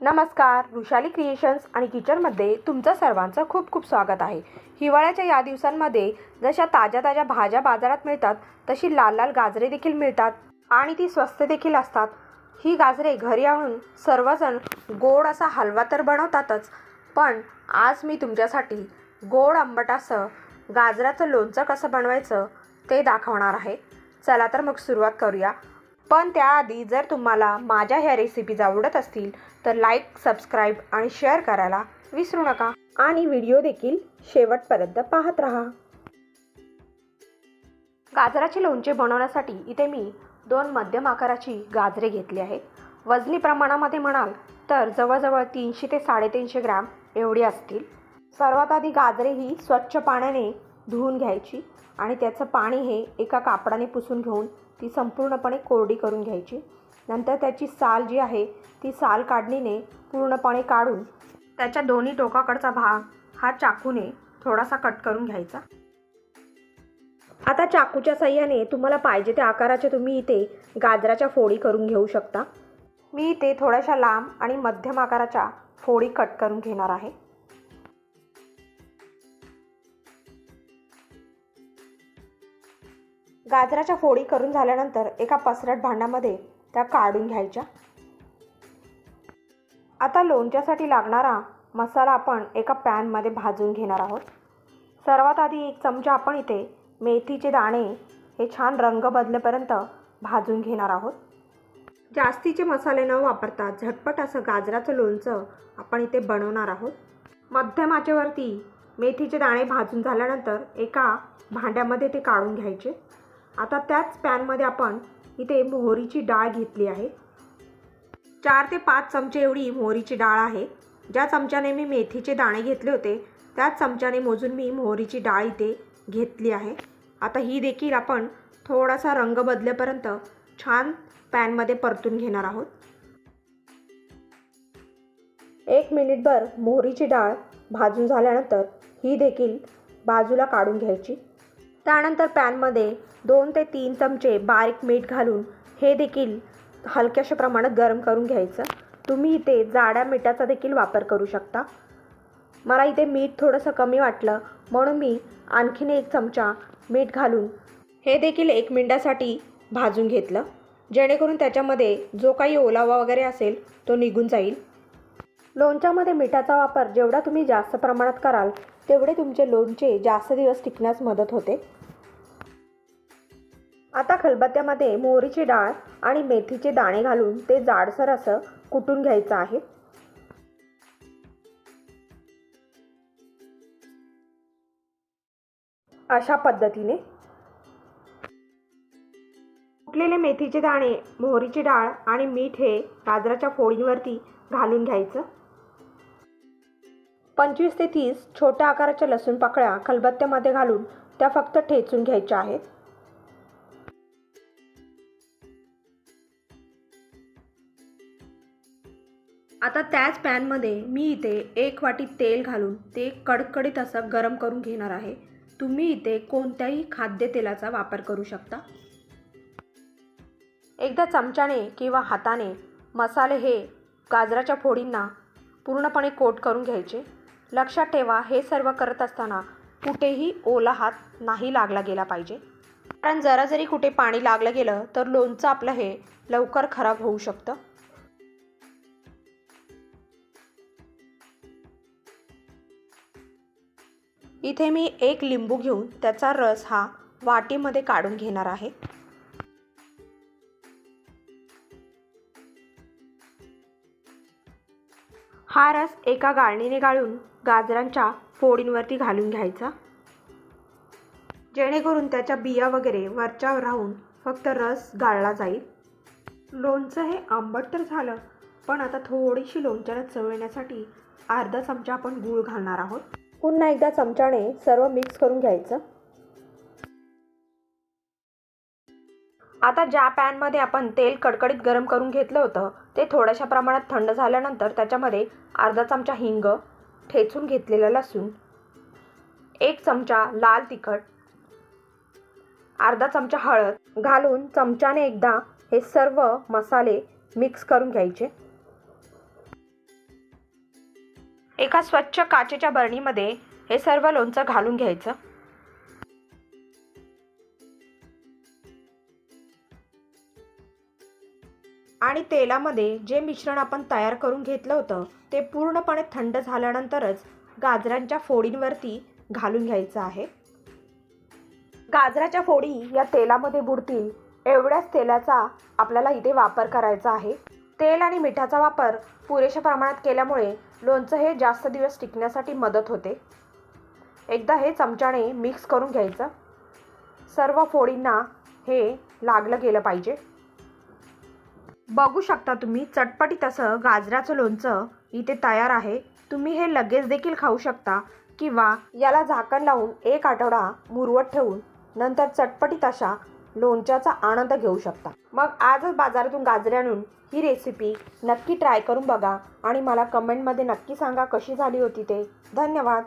नमस्कार वृषाली क्रिएशन्स आणि किचनमध्ये तुमचं सर्वांचं खूप खूप स्वागत आहे. हिवाळ्याच्या या दिवसांमध्ये जशा ताज्या ताज्या भाज्या बाजारात मिळतात तशी लाल लाल गाजरे देखील मिळतात आणि ती स्वस्त देखील असतात. ही गाजरे घरी आणून सर्वजण गोड असा हलवा तर बनवतातच पण आज मी तुमच्यासाठी गोड आंबट असं गाजराचं लोणचं कसं बनवायचं ते दाखवणार आहे. चला तर मग सुरुवात करूया. पण त्याआधी जर तुम्हाला माझ्या ह्या रेसिपीज आवडत असतील तर लाईक सबस्क्राईब आणि शेअर करायला विसरू नका. आणि व्हिडिओ देखील शेवटपर्यंत पाहत राहा. गाजराचे लोणचे बनवण्यासाठी इथे मी दोन मध्यम आकाराची गाजरे घेतली आहेत. वजनी प्रमाणामध्ये म्हणाल तर जवळजवळ तीनशे ते साडेतीनशे ग्रॅम एवढी असतील. सर्वात आधी गाजरे ही स्वच्छ पाण्याने धुवून घ्यायची आणि त्याचं पाणी हे एका कापडाने पुसून घेऊन ती संपूर्णपणे कोरडी करून घ्यायची. नंतर त्याची साल जी आहे ती साल काढणीने पूर्णपणे काढून त्याच्या दोन्ही टोकाकडचा भाग हा चाकूने थोडासा कट करून घ्यायचा. आता चाकूच्या साह्याने तुम्हाला पाहिजे त्या आकाराचे तुम्ही इथे गाजराच्या फोडी करून घेऊ शकता. मी इथे थोड्याशा लांब आणि मध्यम आकाराच्या फोडी कट करून घेणार आहे. गाजराच्या फोडी करून झाल्यानंतर एका पसरट भांड्यामध्ये त्या काढून घ्यायच्या. आता लोणच्यासाठी लागणारा मसाला आपण एका पॅनमध्ये भाजून घेणार आहोत. सर्वात आधी एक चमचा आपण इथे मेथीचे दाणे हे छान रंग बदलेपर्यंत भाजून घेणार आहोत. जास्तीचे मसाले न वापरता झटपट असं गाजराचं लोणचं आपण इथे बनवणार आहोत. मध्यम आचेवरती मेथीचे दाणे भाजून झाल्यानंतर एका भांड्यामध्ये ते काढून घ्यायचे. आता त्याच पॅनमध्ये आपण इथे मोहरीची डाळ घेतली आहे. चार ते पाच चमचे एवढी मोहरीची डाळ आहे. ज्या चमच्याने मी मेथीचे दाणे घेतले होते त्याच चमच्याने मोजून मी मोहरीची डाळ इथे घेतली आहे. आता ही देखील आपण थोडासा रंग बदलेपर्यंत छान पॅनमध्ये परतून घेणार आहोत. एक मिनिटभर मोहरीची डाळ भाजून झाल्यानंतर ही देखील बाजूला काढून घ्यायची. त्यानंतर पॅनमध्ये दोन ते तीन चमचे बारीक मीठ घालून हे देखील हलक्याशा प्रमाणात गरम करून घ्यायचं. तुम्ही इथे जाड्या मिठाचा देखील वापर करू शकता. मला इथे मीठ थोडंसं कमी वाटलं म्हणून मी आणखीन एक चमचा मीठ घालून हे देखील एक मिनटासाठी भाजून घेतलं जेणेकरून त्याच्यामध्ये जो काही ओलावा वगैरे असेल तो निघून जाईल. लोणच्यामध्ये मिठाचा वापर जेवढा तुम्ही जास्त प्रमाणात कराल तेवढे तुमचे लोणचे जास्त दिवस टिकण्यास मदत होते. आता खलबत्त्यामध्ये मोहरीची डाळ आणि मेथीचे दाणे घालून ते जाडसर असं कुटून घ्यायचं आहे. अशा पद्धतीने कुटलेले मेथीचे दाणे मोहरीची डाळ आणि मीठ हे गाजराच्या फोडींवरती घालून घ्यायचं. पंचवीस ते तीस छोट्या आकाराच्या लसूण पाकळ्या खलबत्त्यामध्ये घालून त्या फक्त ठेचून घ्यायच्या आहेत. आता त्याच पॅनमध्ये मी इथे एक वाटी तेल घालून ते कडकडीत असं गरम करून घेणार आहे. तुम्ही इथे कोणत्याही खाद्यतेलाचा वापर करू शकता. एकदा चमच्याने किंवा हाताने मसाले हे गाजराच्या फोडींना पूर्णपणे कोट करून घ्यायचे. लक्षात ठेवा हे सर्व करत असताना कुठेही ओला हात नाही लागला गेला पाहिजे. कारण जरा जरी कुठे पाणी लागलं गेलं तर लोणचं आपलं हे लवकर खराब होऊ शकतं. इथे मी एक लिंबू घेऊन त्याचा रस हा वाटीमध्ये काढून घेणार आहे. हा रस एका गाळणीने गाळून गाजरांच्या फोडींवरती घालून घ्यायचा. जेणेकरून त्याच्या बिया वगैरे वरच्यावर राहून फक्त रस गाळला जाईल. लोणचं हे आंबट तर झालं पण आता थोडीशी लोणच्याला चवळण्यासाठी अर्धा चमचा आपण गूळ घालणार आहोत. पुन्हा एकदा चमच्याने सर्व मिक्स करून घ्यायचं. आता ज्या पॅनमध्ये आपण तेल कडकडीत गरम करून घेतलं होतं ते थोड्याशा प्रमाणात थंड झाल्यानंतर त्याच्यामध्ये अर्धा चमचा हिंग ठेचून घेतलेलं लसूण एक चमचा लाल तिखट अर्धा चमचा हळद घालून चमच्याने एकदा हे सर्व मसाले मिक्स करून घ्यायचे. एका स्वच्छ काचेच्या बरणीमध्ये हे सर्व लोणचं घालून घ्यायचं. आणि तेलामध्ये जे मिश्रण आपण तयार करून घेतलं होतं ते पूर्णपणे थंड झाल्यानंतरच गाजरांच्या फोडींवरती घालून घ्यायचं आहे. गाजराच्या फोडी या तेलामध्ये बुडतील एवढ्याच तेलाचा आपल्याला इथे वापर करायचा आहे. तेल आणि मिठाचा वापर पुरेशा प्रमाणात केल्यामुळे लोणचं हे जास्त दिवस टिकण्यासाठी मदत होते. एकदा हे चमच्याने मिक्स करून घ्यायचं. सर्व फोडींना हे लागलं गेलं पाहिजे. बघू शकता तुम्ही चटपटीत असं गाजराचं लोणचं इथे तयार आहे. तुम्ही हे लगेच देखील खाऊ शकता किंवा याला झाकण लावून एक आठवडा मुरवत ठेवून नंतर चटपटीत अशा लोणच्याचा आनंद घेऊ शकता. मग आजच बाजारातून गाजरे आणून ही रेसिपी नक्की ट्राय करून बघा आणि मला कमेंटमध्ये नक्की सांगा कशी झाली होती ते. धन्यवाद.